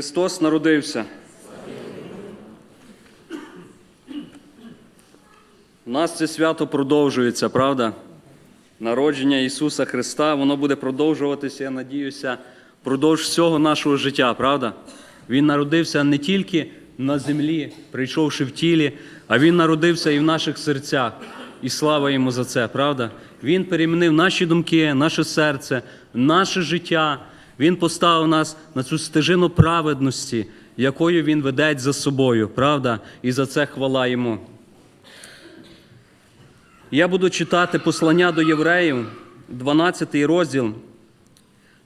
Христос народився. У нас це свято продовжується, правда? Народження Ісуса Христа, воно буде продовжуватися, я надіюся, впродовж всього нашого життя, правда? Він народився не тільки на землі, прийшовши в тілі, а Він народився і в наших серцях. І слава йому за це, правда? Він перемінив наші думки, наше серце, наше життя. Він поставив нас на цю стежину праведності, якою Він веде за собою, правда? І за це хвала йому. Я буду читати послання до євреїв, 12 розділ.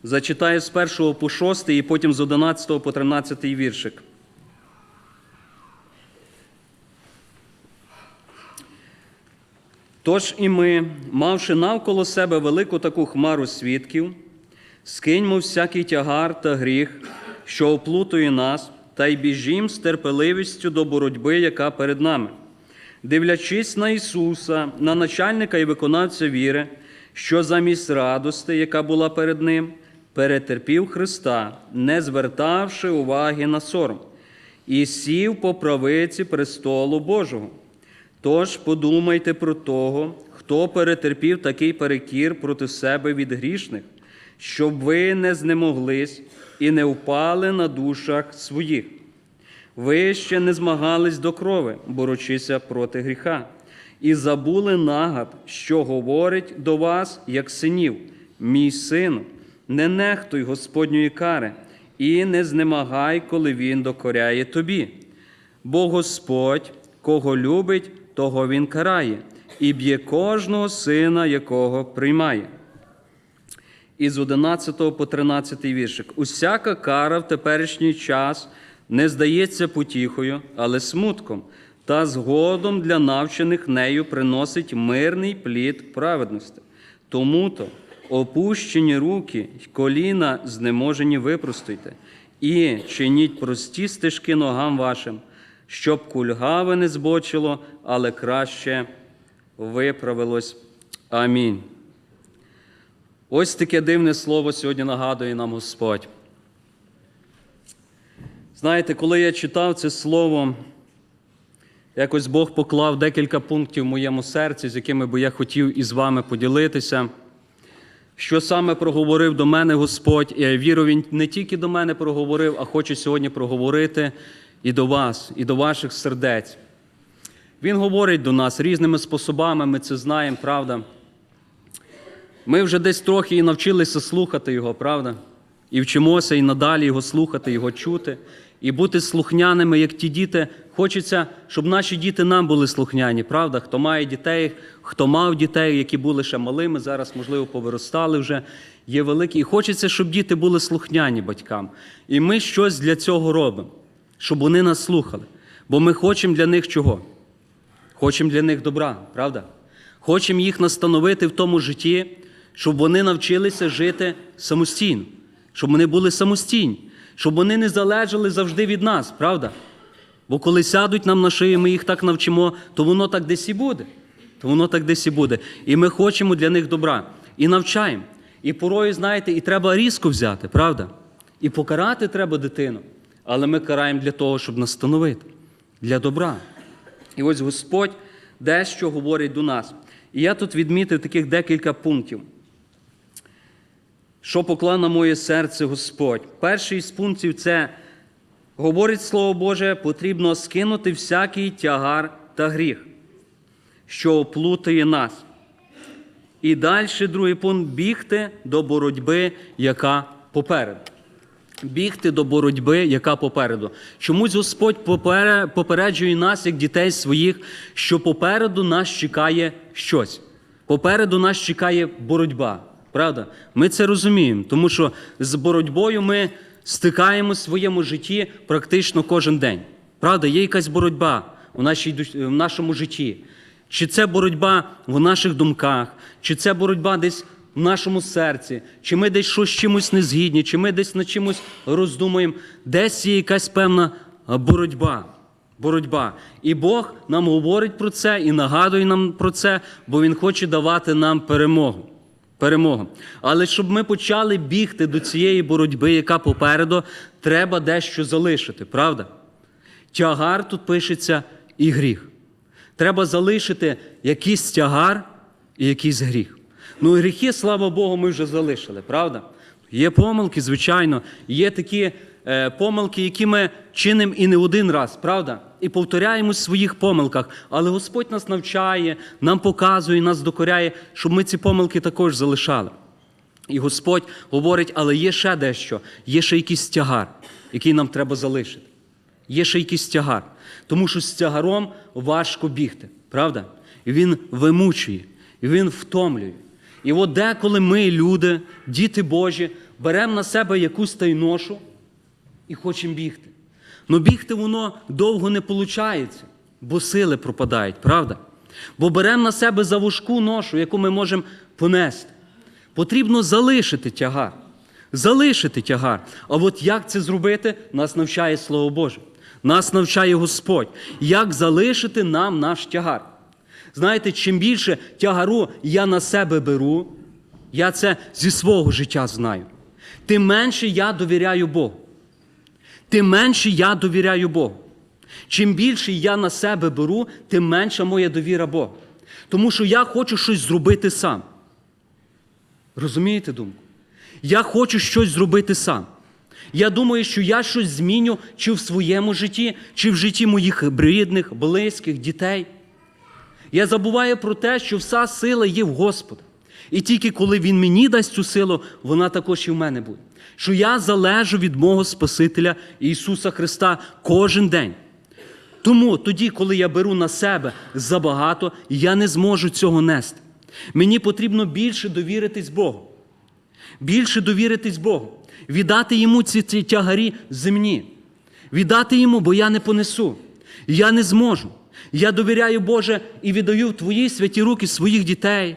Зачитаю з 1 по 6 і потім з 11 по 13 віршик. Тож і ми, мавши навколо себе велику таку хмару свідків, скиньмо всякий тягар та гріх, що оплутує нас, та й біжім з терпеливістю до боротьби, яка перед нами, дивлячись на Ісуса, на начальника і виконавця віри, що замість радости, яка була перед Ним, перетерпів Христа, не звертавши уваги на сором, і сів по правиці престолу Божого. Тож подумайте про того, хто перетерпів такий перекір проти себе від грішних, щоб ви не знемоглись і не впали на душах своїх. Ви ще не змагались до крови, борючися проти гріха, і забули нагад, що говорить до вас, як синів, мій сину, не нехтуй Господньої кари, і не знемагай, коли Він докоряє тобі. Бо Господь, кого любить, того Він карає, і б'є кожного сина, якого приймає. Із 11 по 13 віршик. Усяка кара в теперішній час не здається потіхою, але смутком, та згодом для навчених нею приносить мирний плід праведності. Тому то опущені руки й коліна знеможені випростуйте, і чиніть прості стежки ногам вашим, щоб кульгаве не збочило, але краще виправилось. Амінь. Ось таке дивне слово сьогодні нагадує нам Господь. Знаєте, коли я читав це слово, якось Бог поклав декілька пунктів в моєму серці, з якими би я хотів із вами поділитися. Що саме проговорив до мене Господь, я вірю, Він не тільки до мене проговорив, а хоче сьогодні проговорити і до вас, і до ваших сердець. Він говорить до нас різними способами, ми це знаємо, правда. Ми вже десь трохи і навчилися слухати Його, правда? І вчимося і надалі Його слухати, Його чути, і бути слухняними, як ті діти. Хочеться, щоб наші діти нам були слухняні, правда? Хто має дітей, хто мав дітей, які були ще малими, зараз, можливо, повиростали вже, є великі. І хочеться, щоб діти були слухняні батькам. І ми щось для цього робимо, щоб вони нас слухали. Бо ми хочемо для них чого? Хочемо для них добра, правда? Хочемо їх настановити в тому житті, щоб вони навчилися жити самостійно, щоб вони були самостійні, щоб вони не залежали завжди від нас, правда? Бо коли сядуть нам на шию, ми їх так навчимо, то воно так десь і буде. То воно так десь і буде. І ми хочемо для них добра. І навчаємо. І порою, знаєте, і треба різко взяти, правда? І покарати треба дитину. Але ми караємо для того, щоб настановити, для добра. І ось Господь дещо говорить до нас. І я тут відмітив таких декілька пунктів. Що поклав на моє серце Господь? Перший з пунктів це говорить Слово Боже, потрібно скинути всякий тягар та гріх, що оплутає нас. І далі, другий пункт бігти до боротьби, яка попереду. Бігти до боротьби, яка попереду. Чомусь Господь попереджує нас, як дітей своїх, що попереду нас чекає щось. Попереду нас чекає боротьба. Правда? Ми це розуміємо, тому що з боротьбою ми стикаємося в своєму житті практично кожен день. Правда, є якась боротьба у нашій, в нашому житті. Чи це боротьба в наших думках, чи це боротьба десь в нашому серці, чи ми десь щось чимось не згідні, чи ми десь над чимось роздумуємо, десь є якась певна боротьба. Боротьба. І Бог нам говорить про це і нагадує нам про це, бо Він хоче давати нам перемогу. Перемога. Але щоб ми почали бігти до цієї боротьби, яка попереду, треба дещо залишити, правда? Тягар тут пишеться і гріх. Треба залишити якийсь тягар і якийсь гріх. Ну, гріхи, слава Богу, ми вже залишили, правда? Є помилки, звичайно, є такі е, помилки, які ми чинимо і не один раз, правда? І повторяємось в своїх помилках. Але Господь нас навчає, нам показує, нас докоряє, щоб ми ці помилки також залишали. І Господь говорить, але є ще дещо, є ще якийсь тягар, який нам треба залишити. Є ще якийсь тягар. Тому що з тягаром важко бігти, правда? І він вимучує, і він втомлює. І от деколи ми, люди, діти Божі, беремо на себе якусь та й ношу і хочемо бігти. Ну бігти воно довго не виходить, бо сили пропадають, правда? Бо беремо на себе завужку ношу, яку ми можемо понести. Потрібно залишити тягар. Залишити тягар. А от як це зробити, нас навчає Слово Боже. Нас навчає Господь. Як залишити нам наш тягар? Знаєте, чим більше тягару я на себе беру, я це зі свого життя знаю, тим менше я довіряю Богу. Тим менше я довіряю Богу. Чим більше я на себе беру, тим менша моя довіра Богу. Тому що я хочу щось зробити сам. Розумієте думку? Я хочу щось зробити сам. Я думаю, що я щось зміню чи в своєму житті, чи в житті моїх рідних, близьких, дітей. Я забуваю про те, що вся сила є в Господа. І тільки коли Він мені дасть цю силу, вона також і в мене буде. Що я залежу від мого Спасителя Ісуса Христа кожен день. Тому тоді, коли я беру на себе забагато, я не зможу цього нести. Мені потрібно більше довіритись Богу. Більше довіритись Богу. Віддати йому ці, ці тягарі земні. Віддати йому, бо я не понесу. Я не зможу. Я довіряю Боже і віддаю в Твої святі руки своїх дітей,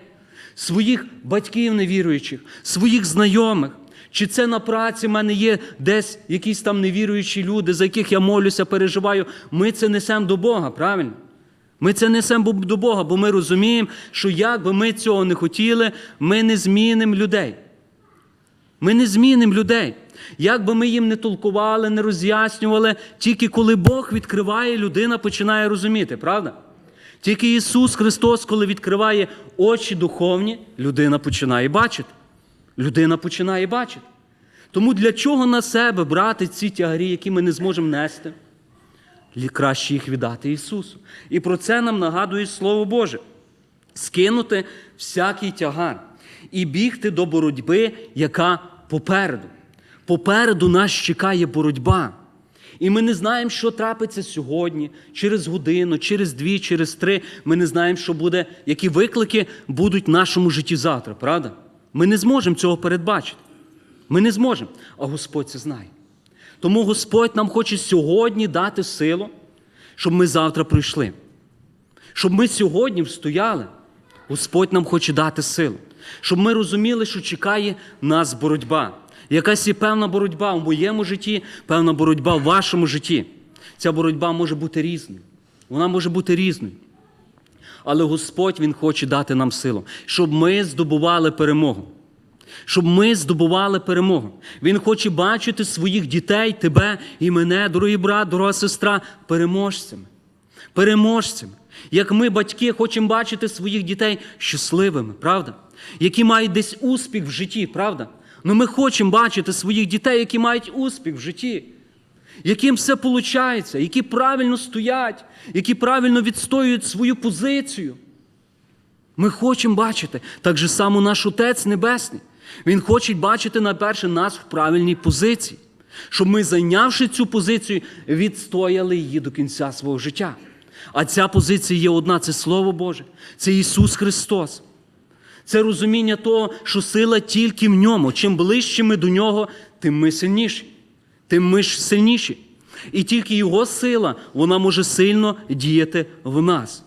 своїх батьків невіруючих, своїх знайомих. Чи це на праці в мене є десь якісь там невіруючі люди, за яких я молюся, переживаю. Ми це несемо до Бога, правильно? Ми це несемо до Бога, бо ми розуміємо, що як би ми цього не хотіли, ми не змінимо людей. Ми не змінимо людей. Як би ми їм не толкували, не роз'яснювали, тільки коли Бог відкриває, людина починає розуміти, правда? Тільки Ісус Христос, коли відкриває очі духовні, людина починає бачити. Людина починає бачити. Тому для чого на себе брати ці тягарі, які ми не зможемо нести? Краще їх віддати Ісусу. І про це нам нагадує Слово Боже. Скинути всякий тягар і бігти до боротьби, яка попереду. Попереду нас чекає боротьба. І ми не знаємо, що трапиться сьогодні, через годину, через дві, через три. Ми не знаємо, що буде, які виклики будуть в нашому житті завтра, правда? Ми не зможемо цього передбачити. Ми не зможемо, а Господь це знає. Тому Господь нам хоче сьогодні дати силу, щоб ми завтра прийшли. Щоб ми сьогодні встояли. Господь нам хоче дати силу. Щоб ми розуміли, що чекає нас боротьба. Якась є певна боротьба в моєму житті, певна боротьба в вашому житті. Ця боротьба може бути різною. Вона може бути різною. Але Господь Він хоче дати нам силу, щоб ми здобували перемогу. Щоб ми здобували перемогу. Він хоче бачити своїх дітей, тебе і мене, дорогий брат, дорога сестра, переможцями. Переможцями. Як ми, батьки, хочемо бачити своїх дітей щасливими, правда? Які мають десь успіх в житті, правда? Ну ми хочемо бачити своїх дітей, які мають успіх в житті, яким все виходить, які правильно стоять, які правильно відстоюють свою позицію. Ми хочемо бачити так же само наш Отець Небесний. Він хоче бачити найперше нас в правильній позиції, щоб ми, зайнявши цю позицію, відстояли її до кінця свого життя. А ця позиція є одна: це Слово Боже, це Ісус Христос. Це розуміння того, що сила тільки в ньому. Чим ближче ми до нього, тим ми сильніші, тим ми ж сильніші. І тільки Його сила, вона може сильно діяти в нас.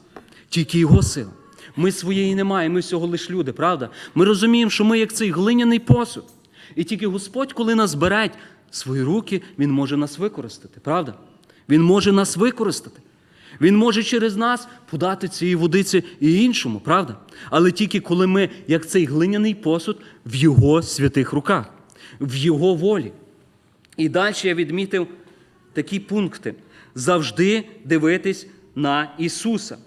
Тільки Його сила. Ми своєї не маємо, ми всього лиш люди, правда? Ми розуміємо, що ми як цей глиняний посуд. І тільки Господь, коли нас бере свої руки, Він може нас використати, правда? Він може нас використати. Він може через нас подати цієї водиці і іншому, правда? Але тільки коли ми, як цей глиняний посуд, в Його святих руках, в Його волі. І далі я відмітив такі пункти: завжди дивитись на Ісуса.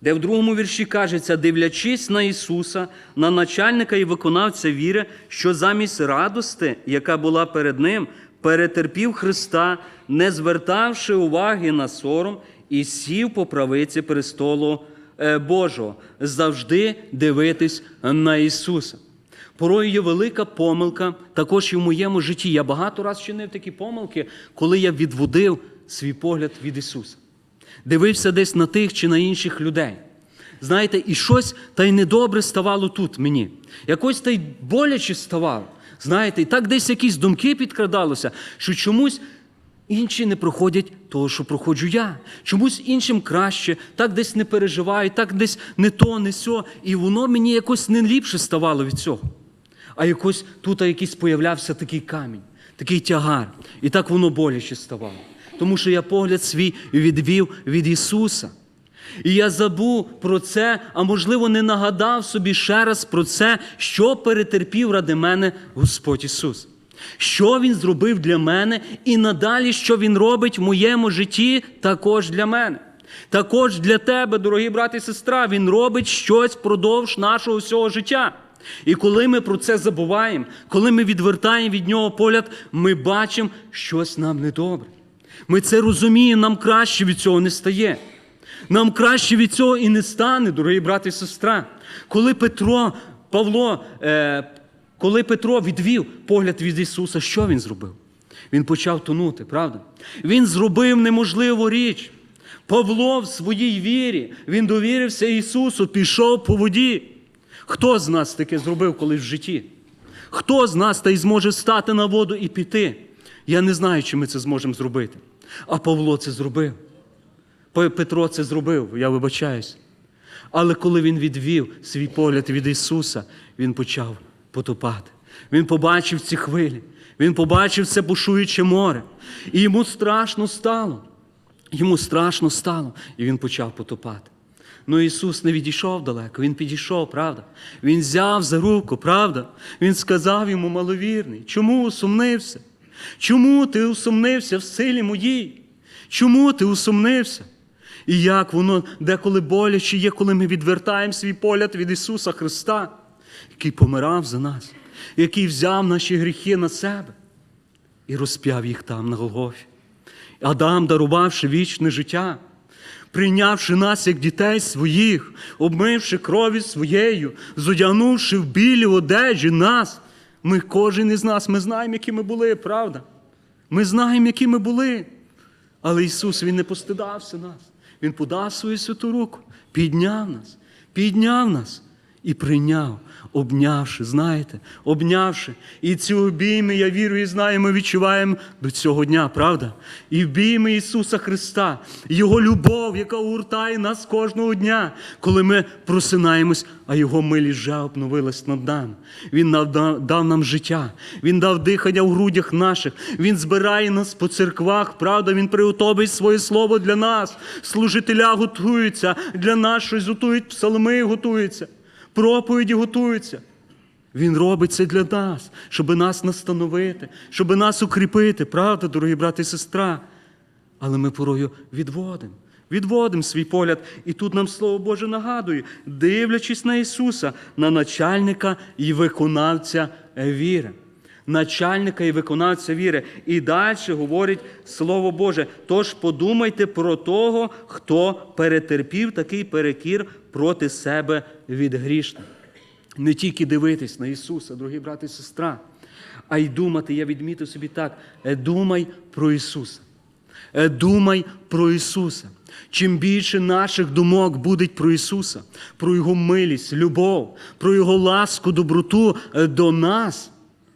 Де в другому вірші кажеться, дивлячись на Ісуса, на начальника і виконавця віри, що замість радости, яка була перед Ним, перетерпів Христа, не звертавши уваги на сором, і сів по правиці престолу е, Божого, завжди дивитись на Ісуса. Порою є велика помилка, також і в моєму житті. Я багато разів чинив такі помилки, коли я відводив свій погляд від Ісуса дивився десь на тих чи на інших людей. Знаєте, і щось та й недобре ставало тут мені. Якось та й боляче ставало. Знаєте, і так десь якісь думки підкрадалося, що чомусь інші не проходять того, що проходжу я. Чомусь іншим краще, так десь не переживають, так десь не то, не сьо. І воно мені якось не ліпше ставало від цього. А якось тут якийсь появлявся такий камінь, такий тягар. І так воно боляче ставало тому що я погляд свій відвів від Ісуса. І я забув про це, а можливо, не нагадав собі ще раз про це, що перетерпів ради мене Господь Ісус. Що Він зробив для мене, і надалі, що Він робить в моєму житті, також для мене. Також для тебе, дорогі брати і сестра, Він робить щось впродовж нашого всього життя. І коли ми про це забуваємо, коли ми відвертаємо від нього погляд, ми бачимо, щось нам недобре. Ми це розуміємо, нам краще від цього не стає. Нам краще від цього і не стане, дорогі брати і сестра. Коли Петро, Павло, е, коли Петро відвів погляд від Ісуса, що він зробив? Він почав тонути, правда? Він зробив неможливу річ. Павло в своїй вірі, він довірився Ісусу, пішов по воді. Хто з нас таке зробив колись в житті? Хто з нас та й зможе стати на воду і піти? Я не знаю, чи ми це зможемо зробити. А Павло це зробив. Петро це зробив, я вибачаюсь. Але коли він відвів свій погляд від Ісуса, він почав потопати. Він побачив ці хвилі, він побачив це бушуюче море. І йому страшно стало. Йому страшно стало, і він почав потопати. Ну Ісус не відійшов далеко, Він підійшов, правда? Він взяв за руку, правда? Він сказав йому маловірний, чому усумнився? Чому ти усумнився в силі моїй? Чому ти усумнився? І як воно деколи боляче є, коли ми відвертаємо свій погляд від Ісуса Христа, який помирав за нас, який взяв наші гріхи на себе і розп'яв їх там на Голгофі. Адам, дарувавши вічне життя, прийнявши нас як дітей своїх, обмивши крові своєю, зодягнувши в білі одежі нас. Ми, кожен із нас, ми знаємо, які ми були, правда? Ми знаємо, які ми були. Але Ісус Він не постидався нас. Він подав свою святу руку, підняв нас, підняв нас і прийняв, обнявши, знаєте, обнявши. І ці обійми, я вірю і знаю, ми відчуваємо до цього дня, правда? І обійми Ісуса Христа, Його любов, яка гуртає нас кожного дня, коли ми просинаємось, а Його милість вже обновилась над нами. Він дав нам життя, Він дав дихання в грудях наших, Він збирає нас по церквах, правда, Він приготовить своє слово для нас. Служителя готуються, для нас щось готують, псалми готуються проповіді готуються. Він робить це для нас, щоб нас настановити, щоб нас укріпити, правда, дорогі брати і сестра. Але ми порою відводимо, відводимо свій погляд. І тут нам Слово Боже нагадує, дивлячись на Ісуса, на начальника і виконавця віри. Начальника і виконавця віри. І далі говорить Слово Боже. Тож подумайте про того, хто перетерпів такий перекір проти себе від грішних. Не тільки дивитись на Ісуса, дорогі брати і сестра, а й думати, я відмітив собі так: «Е, думай про Ісуса. Е, думай про Ісуса. Чим більше наших думок буде про Ісуса, про Його милість, любов, про Його ласку, доброту е, до нас,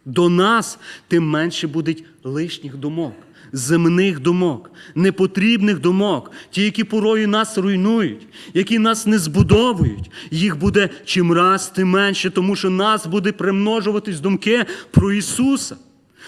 до нас, тим менше буде лишніх думок земних думок, непотрібних думок, ті, які порою нас руйнують, які нас не збудовують, їх буде чим раз тим менше, тому що нас буде примножуватись думки про Ісуса.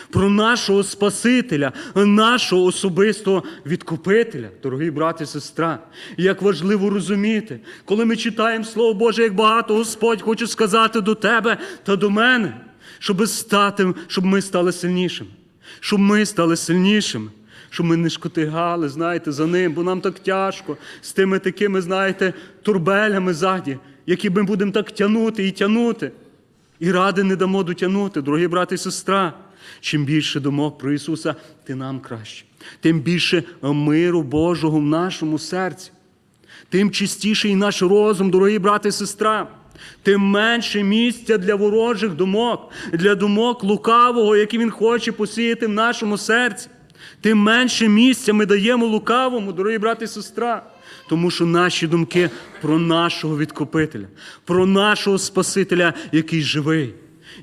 про нашого Спасителя, нашого особистого відкупителя, дорогі брати і сестра. Як важливо розуміти, коли ми читаємо Слово Боже, як багато Господь хоче сказати до тебе та до мене, щоб стати, щоб ми стали сильнішими, щоб ми стали сильнішими. Щоб ми не шкотигали, знаєте, за ним, бо нам так тяжко з тими такими, знаєте, турбелями ззаді, які ми будемо так тягнути і тягнути. І ради не дамо дотягнути, дорогі брати і сестра. Чим більше думок про Ісуса, тим нам краще. Тим більше миру Божого в нашому серці. Тим чистіший наш розум, дорогі брати і сестра. Тим менше місця для ворожих думок, для думок лукавого, які він хоче посіяти в нашому серці. Тим менше місця ми даємо лукавому, дорогі брати і сестра. Тому що наші думки про нашого відкупителя, про нашого Спасителя, який живий,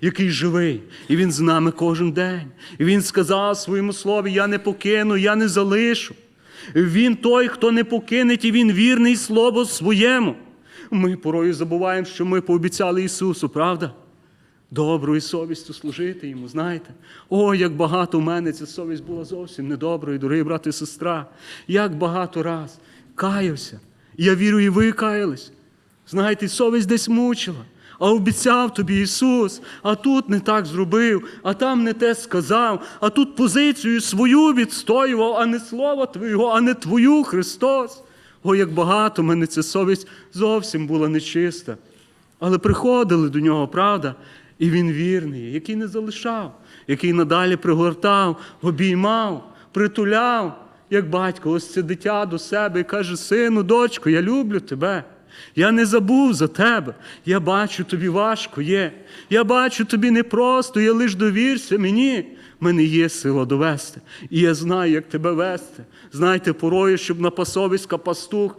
який живий, і він з нами кожен день. І він сказав своєму слові: Я не покину, я не залишу. Він той, хто не покинеть, і він вірний слову своєму. Ми порою забуваємо, що ми пообіцяли Ісусу, правда? Доброю совістю служити йому, знаєте. О, як багато в мене ця совість була зовсім недоброю, дорогі брати і сестра. Як багато раз каявся. Я вірю, і ви каялись. Знаєте, совість десь мучила. А обіцяв тобі Ісус, а тут не так зробив, а там не те сказав, а тут позицію свою відстоював, а не слово Твого, а не Твою Христос. О, як багато мене ця совість зовсім була нечиста. Але приходили до нього, правда, і він вірний, який не залишав, який надалі пригортав, обіймав, притуляв, як батько, ось це дитя до себе і каже: Сину, дочко, я люблю тебе. Я не забув за тебе. Я бачу, тобі важко є. Я бачу тобі непросто, я лиш довірся мені. Мене є сила довести. І я знаю, як тебе вести. Знаєте, порою, щоб на пасовиська пастух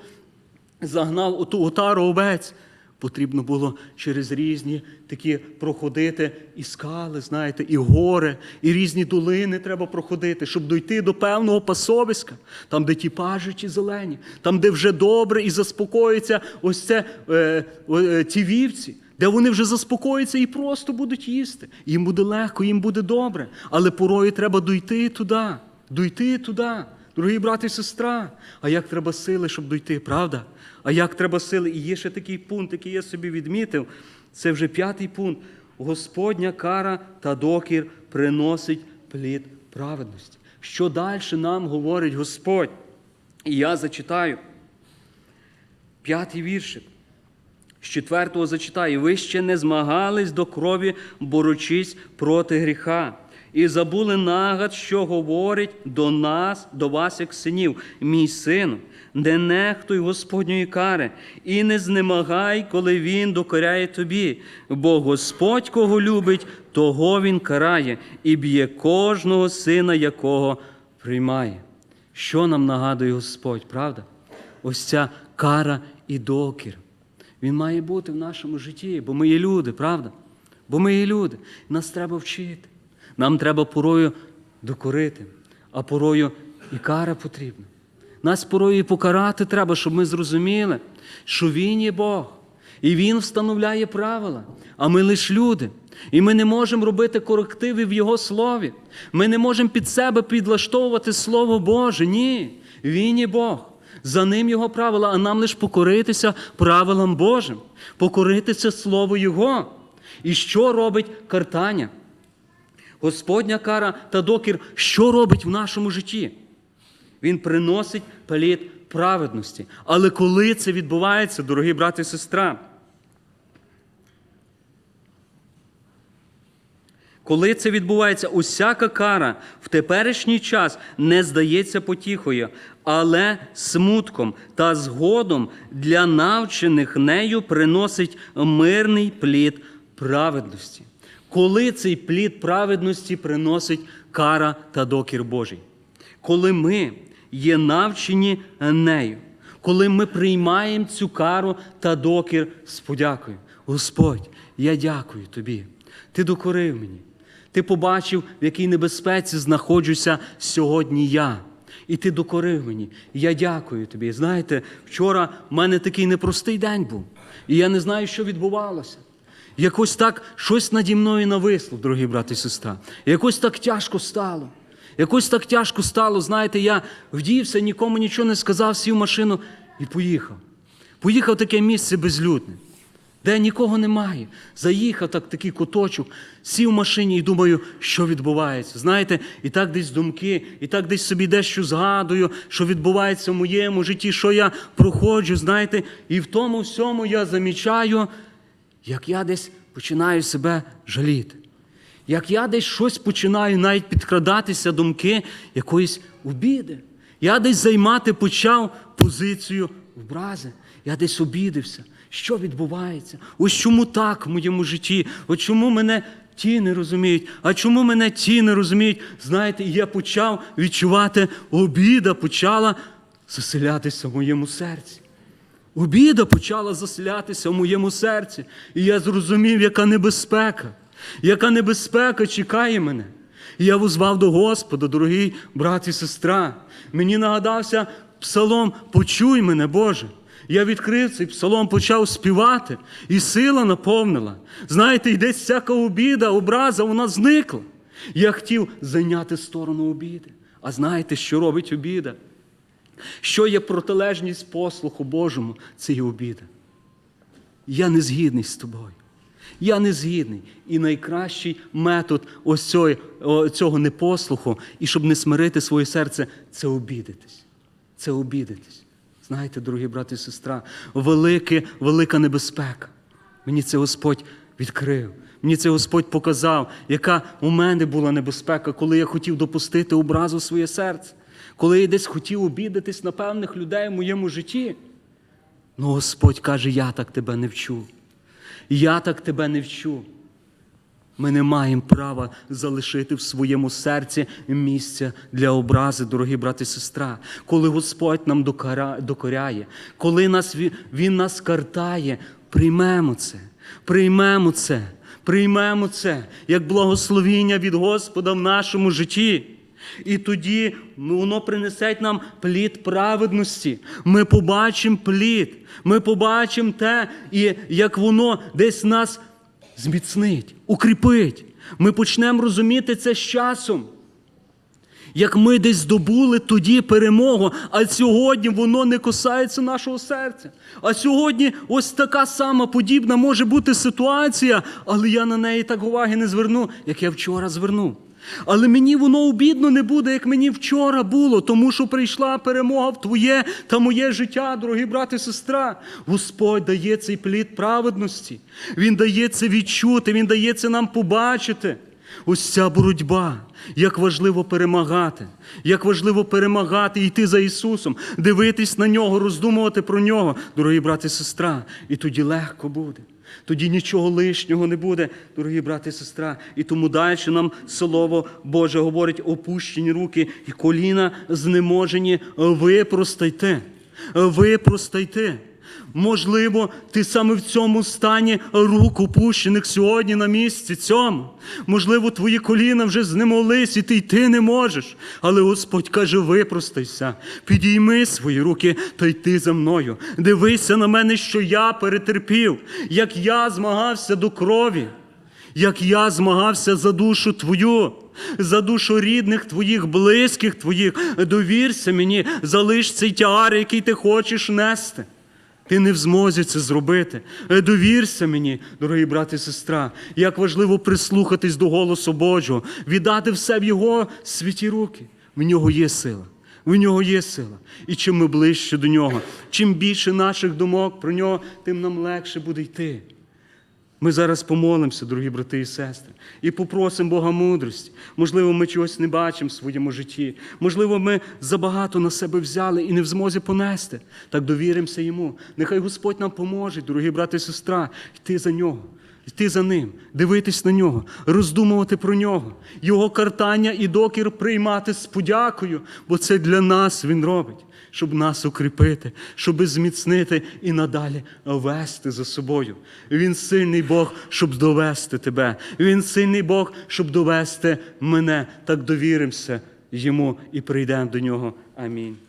загнав оту отару овець. Потрібно було через різні такі проходити і скали, знаєте, і гори, і різні долини треба проходити, щоб дойти до певного пасовиська, там, де ті пажичі зелені, там, де вже добре і заспокоїться ось це е, е, ті вівці, де вони вже заспокояться і просто будуть їсти. Їм буде легко, їм буде добре. Але порою треба дойти туди, дойти туди. Дорогі брати і сестра, а як треба сили, щоб дойти, правда? А як треба сили? І є ще такий пункт, який я собі відмітив. Це вже п'ятий пункт. Господня кара та докір приносить плід праведності. Що далі нам говорить Господь? І я зачитаю п'ятий віршик. З четвертого зачитаю. Ви ще не змагались до крові, борючись проти гріха. І забули нагад, що говорить до нас, до вас, як синів, мій сину, не нехтуй Господньої кари, і не знемагай, коли Він докоряє тобі. Бо Господь, кого любить, того Він карає, і б'є кожного сина, якого приймає. Що нам нагадує Господь, правда? Ось ця кара і докір. Він має бути в нашому житті, бо ми є люди, правда? Бо ми є люди. Нас треба вчити. Нам треба порою докорити, а порою і кара потрібна. Нас порою і покарати треба, щоб ми зрозуміли, що Він є Бог, і Він встановляє правила, а ми лише люди. І ми не можемо робити корективи в Його слові. Ми не можемо під себе підлаштовувати Слово Боже. Ні, Він є Бог. За ним Його правила, а нам лише покоритися правилам Божим, покоритися Слову Його. І що робить картання? Господня кара та докір, що робить в нашому житті? Він приносить плід праведності. Але коли це відбувається, дорогі брати і сестра? Коли це відбувається, усяка кара в теперішній час не здається потіхою, але смутком та згодом для навчених нею приносить мирний плід праведності. Коли цей плід праведності приносить кара та докір Божий? Коли ми є навчені нею, коли ми приймаємо цю кару та докір з подякою. Господь, я дякую тобі. Ти докорив мені. Ти побачив, в якій небезпеці знаходжуся сьогодні я. І ти докорив мені. Я дякую тобі. Знаєте, вчора в мене такий непростий день був. І я не знаю, що відбувалося. Якось так щось наді мною нависло, дорогі брати і сестра. Якось так тяжко стало. Якось так тяжко стало. Знаєте, я вдівся, нікому нічого не сказав, сів машину і поїхав. Поїхав в таке місце безлюдне, де нікого немає. Заїхав так, такий куточок, сів в машині і думаю, що відбувається. Знаєте, і так десь думки, і так десь собі дещо згадую, що відбувається в моєму житті, що я проходжу, знаєте, і в тому всьому я замічаю, як я десь починаю себе жаліти. Як я десь щось починаю навіть підкрадатися думки якоїсь обіди. Я десь займати почав позицію образи. Я десь обідився. Що відбувається? Ось чому так в моєму житті? Ось чому мене ті не розуміють? А чому мене ті не розуміють? Знаєте, я почав відчувати обіда, почала заселятися в моєму серці. Обіда почала заселятися в моєму серці. І я зрозумів, яка небезпека, яка небезпека чекає мене. І я возвав до Господа, дорогий брат і сестра. Мені нагадався псалом Почуй мене, Боже. Я відкрив цей псалом, почав співати, і сила наповнила. Знаєте, десь всяка обіда, образа, вона зникла. Я хотів зайняти сторону обіди. А знаєте, що робить обіда? Що є протилежність послуху Божому, це є обіда. Я не згідний з тобою. Я не згідний. І найкращий метод ось цього, цього непослуху, і щоб не смирити своє серце, це обідатись. Це обідатись. Знаєте, дорогі брати і сестра, велике, велика небезпека. Мені це Господь відкрив. Мені це Господь показав, яка у мене була небезпека, коли я хотів допустити образу своє серце, коли я десь хотів обідатись на певних людей в моєму житті. Ну, Господь каже, я так тебе не вчу. Я так тебе не вчу. Ми не маємо права залишити в своєму серці місця для образи, дорогі брати і сестра. Коли Господь нам докоряє, коли нас, Він- нас картає, приймемо це, приймемо це, приймемо це як благословіння від Господа в нашому житті. І тоді ну, воно принесе нам плід праведності. Ми побачимо плід, ми побачимо те, і як воно десь нас зміцнить, укріпить. Ми почнемо розуміти це з часом. Як ми десь здобули тоді перемогу, а сьогодні воно не касається нашого серця. А сьогодні ось така сама подібна може бути ситуація, але я на неї так уваги не зверну, як я вчора звернув. Але мені воно обідно не буде, як мені вчора було, тому що прийшла перемога в твоє та моє життя, дорогі брати і сестра. Господь дає цей плід праведності. Він дає це відчути, Він дає це нам побачити. Ось ця боротьба, як важливо перемагати, як важливо перемагати йти за Ісусом, дивитись на нього, роздумувати про нього, дорогі брати і сестра, і тоді легко буде. Тоді нічого лишнього не буде, дорогі брати і сестра. І тому далі нам Слово Боже говорить, опущені руки і коліна знеможені, випростайте, випростайте. Можливо, ти саме в цьому стані рук опущених сьогодні на місці цьому. Можливо, твої коліна вже знемолись, і ти йти не можеш. Але Господь каже: випростайся, підійми свої руки та йти за мною. Дивися на мене, що я перетерпів, як я змагався до крові, як я змагався за душу твою. За душу рідних твоїх, близьких твоїх, довірся мені, залиш цей тягар, який ти хочеш нести. Ти не в змозі це зробити. Е, Довірся мені, дорогі брати і сестра, як важливо прислухатись до голосу Божого, віддати все в Його святі руки. В нього є сила. В нього є сила. І чим ми ближче до нього, чим більше наших думок про нього, тим нам легше буде йти. Ми зараз помолимося, дорогі брати і сестри, і попросимо Бога мудрості. Можливо, ми чогось не бачимо в своєму житті. Можливо, ми забагато на себе взяли і не в змозі понести. Так довіримося йому. Нехай Господь нам поможе, дорогі брати і сестра, йти за нього. Йти за ним, дивитись на нього, роздумувати про нього, його картання і докір приймати з подякою, бо це для нас він робить, щоб нас укріпити, щоб зміцнити і надалі вести за собою. Він сильний Бог, щоб довести тебе. Він сильний Бог, щоб довести мене. Так довіримося йому і прийдемо до нього. Амінь.